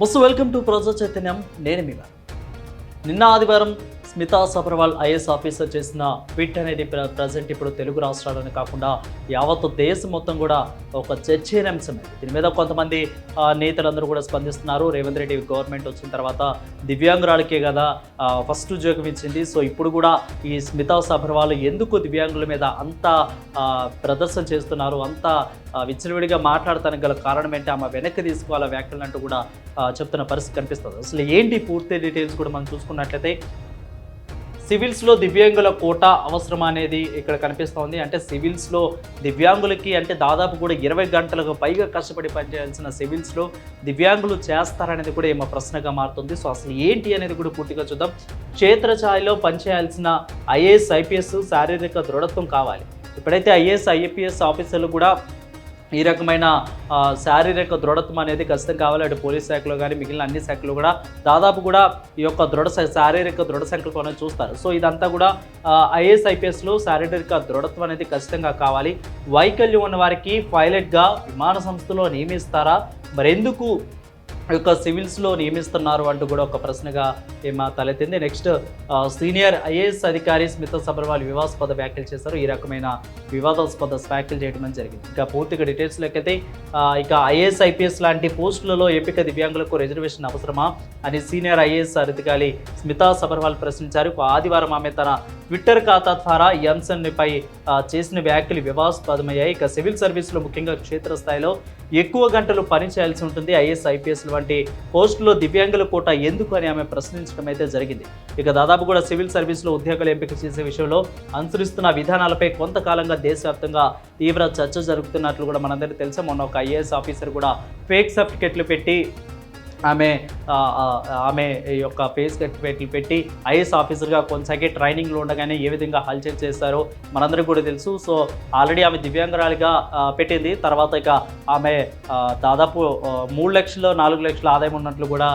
Bus welcome to ప్రజా చైతన్యం. నేను మీ నిన్న ఆదివారం స్మితా సబర్వాల్ ఐఏఎస్ ఆఫీసర్ చేసిన ట్వీట్ అనేది ప్రజెంట్ ఇప్పుడు తెలుగు రాష్ట్రాలని కాకుండా యావత్ దేశం మొత్తం కూడా ఒక చర్చనీయాంశం దీని మీద కొంతమంది నేతలందరూ కూడా స్పందిస్తున్నారు. రేవంత్ రెడ్డి గవర్నమెంట్ వచ్చిన తర్వాత దివ్యాంగురాలకే కదా ఫస్ట్ ఉద్యోగం ఇచ్చింది. సో ఇప్పుడు కూడా ఈ స్మితా సబర్వాల్ ఎందుకు దివ్యాంగుల మీద అంత ప్రదర్శన చేస్తున్నారు? అంత విచ్చలవిడిగా మాట్లాడటానికి గల కారణం ఏంటి? ఆమె వెనక్కి తీసుకోవాల వ్యాఖ్యలు అంటూ కూడా చెప్తున్న పరిస్థితి కనిపిస్తుంది. అసలు ఏంటి పూర్తి డీటెయిల్స్ కూడా మనం చూసుకున్నట్లయితే సివిల్స్లో దివ్యాంగుల కోట అవసరం అనేది ఇక్కడ కనిపిస్తోంది. అంటే సివిల్స్లో దివ్యాంగులకి అంటే దాదాపు కూడా ఇరవై గంటలకు పైగా కష్టపడి పనిచేయాల్సిన సివిల్స్లో దివ్యాంగులు చేస్తారనేది కూడా ఏమో ప్రశ్నగా మారుతుంది. సో అసలు ఏంటి అనేది కూడా పూర్తిగా చూద్దాం. క్షేత్రస్థాయిలో పనిచేయాల్సిన ఐఏఎస్ ఐపీఎస్ శారీరక దృఢత్వం కావాలి. ఇప్పుడైతే ఐఏఎస్ ఐఏపీఎస్ ఆఫీసర్లు కూడా ఈ రకమైన శారీరక దృఢత్వం అనేది ఖచ్చితంగా కావాలి. అటు పోలీస్ శాఖలో కానీ మిగిలిన అన్ని శాఖలు కూడా దాదాపు కూడా ఈ యొక్క దృఢ శారీరక దృఢ సంకల్పం అనేది చూస్తారు. సో ఇదంతా కూడా ఐఏఎస్ ఐపీఎస్లో శారీరక దృఢత్వం అనేది ఖచ్చితంగా కావాలి. వైకల్యం ఉన్న వారికి పైలట్గా విమాన సంస్థలో నియమిస్తారా? మరెందుకు యొక్క సివిల్స్లో నియమిస్తున్నారు అంటూ కూడా ఒక ప్రశ్నగా ఏమా తలెత్తింది. నెక్స్ట్ సీనియర్ ఐఏఎస్ అధికారి స్మిత సబర్వాల్ వివాదాస్పద వ్యాఖ్యలు చేశారు. ఈ రకమైన వివాదాస్పద వ్యాఖ్యలు చేయడం జరిగింది. ఇంకా పూర్తిగా డీటెయిల్స్లోకి అయితే ఇక ఐఏఎస్ ఐపీఎస్ లాంటి పోస్టులలో ఎంపిక దివ్యాంగులకు రిజర్వేషన్ అవసరమా అని సీనియర్ ఐఏఎస్ అధికారి స్మితా సబర్వాల్ ప్రశ్నించారు. ఆదివారం ఆమె తన ట్విట్టర్ ఖాతా ద్వారా ఈ అంశంపై చేసిన వ్యాఖ్యలు వివాదాస్పదమయ్యాయి ఇక సివిల్ సర్వీస్లో ముఖ్యంగా క్షేత్రస్థాయిలో ఎక్కువ గంటలు పని చేయాల్సి ఉంటుంది. ఐఏఎస్ ఐపీఎస్ల వంటి పోస్టులో దివ్యాంగుల కోట ఎందుకు అని ఆమె ప్రశ్నించడం అయితే జరిగింది. ఇక దాదాపు కూడా సివిల్ సర్వీస్లో ఉద్యోగాలు ఎంపిక చేసే విషయంలో అనుసరిస్తున్న విధానాలపై కొంతకాలంగా దేశవ్యాప్తంగా తీవ్ర చర్చ జరుగుతున్నట్లు కూడా మనందరికీ తెలుసు. మొన్న ఒక ఐఏఎస్ ఆఫీసర్ కూడా ఫేక్ సర్టిఫికెట్లు పెట్టి ఆమె ఆమె ఈ యొక్క ఫేస్ పెట్టి పెట్టి ఐఏఎస్ ఆఫీసర్గా కొనసాగే ట్రైనింగ్లో ఉండగానే ఏ విధంగా హల్చల్ చేస్తారో మనందరికీ కూడా తెలుసు. సో ఆల్రెడీ ఆమె దివ్యాంగురాలిగా పెట్టింది. తర్వాత ఇక ఆమె దాదాపు మూడు లక్షలు నాలుగు లక్షల ఆదాయం ఉన్నట్లు కూడా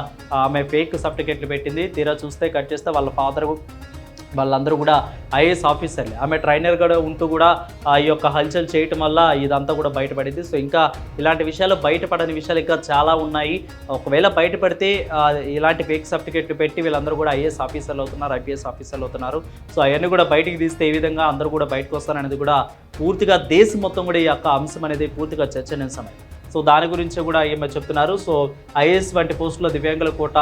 ఆమె ఫేక్ సర్టిఫికేట్లు పెట్టింది. తీరా చూస్తే కట్ చేస్తే వాళ్ళ ఫాదర్ వాళ్ళందరూ కూడా ఐఏఎస్ ఆఫీసర్లే. ఆమె ట్రైనర్గా ఉంటూ కూడా ఆ ఈ యొక్క హల్చల్ చేయటం వల్ల ఇదంతా కూడా బయటపడింది. సో ఇంకా ఇలాంటి విషయాలు బయటపడని విషయాలు ఇంకా చాలా ఉన్నాయి. ఒకవేళ బయటపడితే ఇలాంటి ఫేక్ సర్టిఫికెట్లు పెట్టి వీళ్ళందరూ కూడా ఐఏఎస్ ఆఫీసర్లు అవుతున్నారు ఐపీఎస్ ఆఫీసర్లు అవుతున్నారు. సో అవన్నీ కూడా బయటికి తీస్తే ఏ విధంగా అందరూ కూడా బయటకు వస్తారనేది కూడా పూర్తిగా దేశం మొత్తం కూడా ఈ యొక్క అంశం అనేది పూర్తిగా చర్చనీయాంశమే సో దాని గురించి కూడా ఈమె చెప్తున్నారు. సో ఐఏఎస్ వంటి పోస్టులో దివ్యాంగుల కోట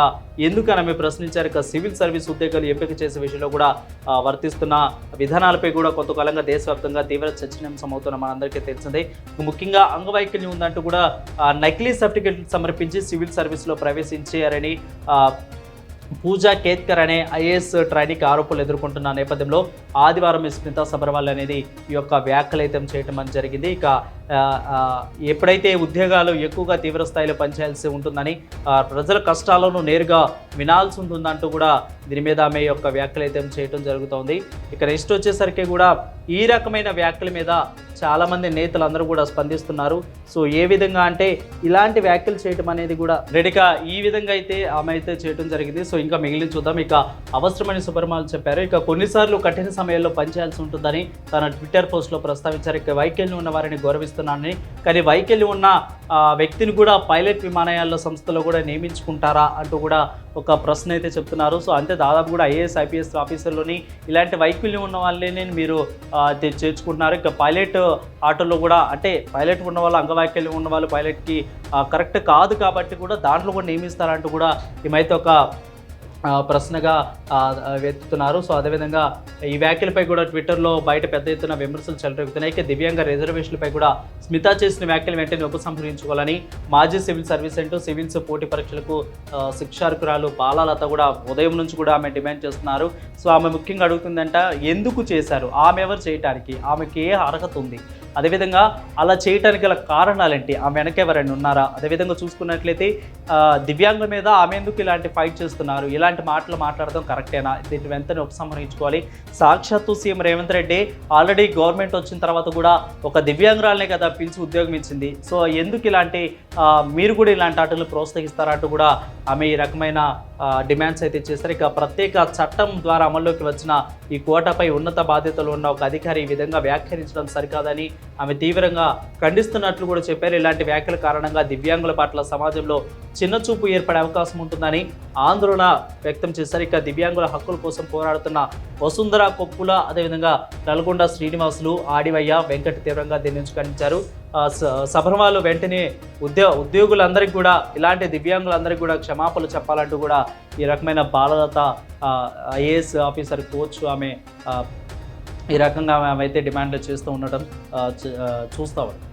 ఎందుకని ఆమె ప్రశ్నించారు. ఇక సివిల్ సర్వీస్ ఉద్యోగాలు ఎంపిక చేసే విషయంలో కూడా వర్తిస్తున్న విధానాలపై కూడా కొంతకాలంగా దేశవ్యాప్తంగా తీవ్ర చర్చనీయాంశం అవుతున్న మనందరికీ తెలిసిందే. ముఖ్యంగా అంగవైకల్యం ఉందంటూ కూడా నకిలీ సర్టిఫికెట్ సమర్పించి సివిల్ సర్వీస్లో ప్రవేశించారని పూజా కేత్కర్ అనే ఐఏఎస్ ట్రైనీకి ఆరోపణలు ఎదుర్కొంటున్న నేపథ్యంలో ఆదివారం ఈ స్మితా సబర్వాల్ అనేది ఈ యొక్క వ్యాఖ్యలైతం చేయటం అని జరిగింది. ఇక ఎప్పుడైతే ఉద్యోగాలు ఎక్కువగా తీవ్ర స్థాయిలో పనిచేయాల్సి ఉంటుందని ప్రజల కష్టాలను నేరుగా వినాల్సి ఉంటుందంటూ కూడా దీని మీద ఆమె యొక్క వ్యాఖ్యలైతం చేయటం జరుగుతోంది. ఇక నెక్స్ట్ వచ్చేసరికి కూడా ఈ రకమైన వ్యాఖ్యల మీద చాలామంది నేతలు అందరూ కూడా స్పందిస్తున్నారు. సో ఏ విధంగా అంటే ఇలాంటి వ్యాఖ్యలు చేయటం అనేది కూడా రెడీగా ఈ విధంగా అయితే ఆమె అయితే చేయడం జరిగింది. సో ఇంకా మిగిలిన చూద్దాం. ఇక అవసరమని సుపరిమాలు చెప్పారు. ఇక కొన్నిసార్లు కఠిన సమయాల్లో పనిచేయాల్సి ఉంటుందని తన ట్విట్టర్ పోస్ట్లో ప్రస్తావించారు. ఇక వైకల్యం ఉన్న వారిని గౌరవిస్తున్నానని. కానీ వైకల్యం ఉన్న వ్యక్తిని కూడా పైలట్ విమానయాల సంస్థలో కూడా నియమించుకుంటారా అంటూ కూడా ఒక ప్రశ్న అయితే చెప్తున్నారు. సో అంతే దాదాపు కూడా ఐఏఎస్ ఐపీఎస్ ఆఫీసర్లోని ఇలాంటి వైకల్యం ఉన్న వాళ్ళని మీరు చేర్చుకుంటున్నారు. ఇక పైలట్ ఆటోలో కూడా అంటే పైలట్ ఉన్న వాళ్ళు అంగవైకల్యం ఉన్న వాళ్ళు పైలట్కి కరెక్ట్ కాదు కాబట్టి కూడా దాంట్లో కూడా నియమిస్తారంటూ కూడా ఏమైతే ఒక ప్రశ్నగా ఆ, వెతుకుతున్నారు సో అదేవిధంగా ఈ వ్యాఖ్యలపై కూడా ట్విట్టర్లో బయట పెద్ద ఎత్తున విమర్శలు చెలరేగుతున్నాయి. అయితే దివ్యాంగ రిజర్వేషన్లపై కూడా స్మితా చేసిన వ్యాఖ్యలు వెంటనే ఉపసంహరించుకోవాలని మాజీ సివిల్ సర్వీస్ అంటూ సివిల్స్ పోటీ పరీక్షలకు శిక్షార్కురాలు బాలాలత కూడా ఉదయం నుంచి కూడా ఆమె డిమాండ్ చేస్తున్నారు. సో ఆమె ముఖ్యంగా అడుగుతుందంట ఎందుకు చేశారు? ఆమె ఎవరు చేయటానికి? ఆమెకి ఏ అర్హత ఉంది? అదేవిధంగా అలా చేయటానికి గల కారణాలేంటి? ఆమె వెనక ఎవరైనా ఉన్నారా? అదేవిధంగా చూసుకున్నట్లయితే దివ్యాంగుల మీద ఆమె ఎందుకు ఇలాంటి ఫైట్ చేస్తున్నారు? ఇలాంటి మాటలు మాట్లాడడం కరెక్టేనా? దీన్ని వెంటనే ఉపసంహరించుకోవాలి. సాక్షాత్తు CM Revanth Reddy already government వచ్చిన తర్వాత కూడా ఒక దివ్యాంగురాలనే కదా పిలిచి ఉద్యోగం ఇచ్చింది. సో ఎందుకు ఇలాంటి మీరు కూడా ఇలాంటి ఆటలు ప్రోత్సహిస్తారంటూ కూడా ఆమె ఈ రకమైన డిమాండ్స్ అయితే చేస్తారు. ఇక ప్రత్యేక చట్టం ద్వారా అమల్లోకి వచ్చిన ఈ కోటపై ఉన్నత బాధ్యతలు ఉన్న ఒక అధికారి ఈ విధంగా వ్యాఖ్యానించడం సరికాదని ఆమె తీవ్రంగా ఖండిస్తున్నట్లు కూడా చెప్పారు. ఇలాంటి వ్యాఖ్యల కారణంగా దివ్యాంగుల పట్ల సమాజంలో చిన్న చూపు ఏర్పడే అవకాశం ఉంటుందని ఆందోళన వ్యక్తం చేశారు. ఇక దివ్యాంగుల హక్కుల కోసం పోరాడుతున్న వసుంధర కొప్పుల అదేవిధంగా నల్గొండ శ్రీనివాసులు ఆడివయ్య వెంకట తీవ్రంగా దీని నుంచి ఖండించారు స- సభరవాళ్ళు వెంటనే ఉద్యో ఉద్యోగులందరికీ కూడా ఇలాంటి దివ్యాంగులందరికీ కూడా క్షమాపణలు చెప్పాలంటూ కూడా ఈ రకమైన బాలదత్త ఐఏఎస్ ఆఫీసర్ కోచ్ ఆమె ఈ రకంగా ఆమె అయితే డిమాండ్లు చేస్తూ ఉండటం ఆ, చ- చూస్తా